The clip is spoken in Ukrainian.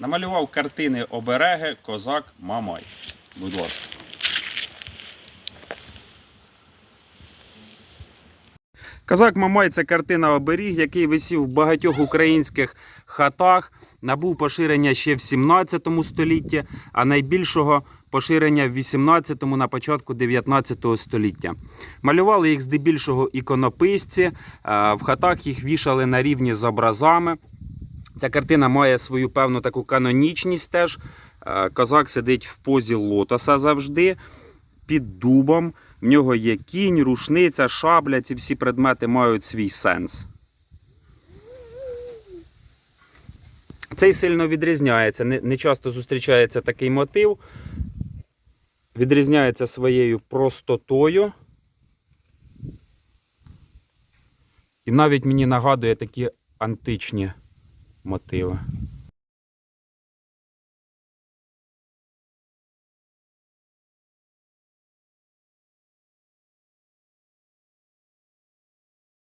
Намалював картини обереги, козак, мамай. Будь ласка. Козак Мамай це картина оберіг, який висів в багатьох українських хатах. Набув поширення ще в 17 столітті, а найбільшого поширення в 18-му на початку 19 століття. Малювали їх здебільшого іконописці, в хатах їх вішали на рівні з образами. Ця картина має свою певну таку канонічність теж. Е, Козак сидить в позі лотоса завжди, під дубом. В нього є кінь, рушниця, шабля. Ці всі предмети мають свій сенс. Цей сильно відрізняється. Не, не часто зустрічається такий мотив. Відрізняється своєю простотою. І навіть мені нагадує такі античні мотиви.